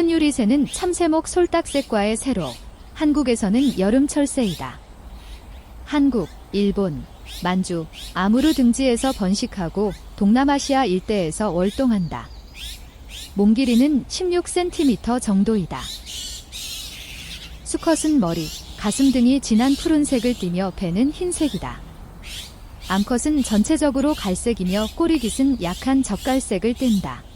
큰 유리새는 참새목 솔딱새과의 새로 한국에서는 여름 철새이다. 한국, 일본, 만주, 아무르 등지에서 번식하고 동남아시아 일대에서 월동한다. 몸 길이는 16cm 정도이다. 수컷은 머리, 가슴 등이 진한 푸른색을 띠며 배는 흰색이다. 암컷은 전체적으로 갈색이며 꼬리 깃은 약한 적갈색을 띈다.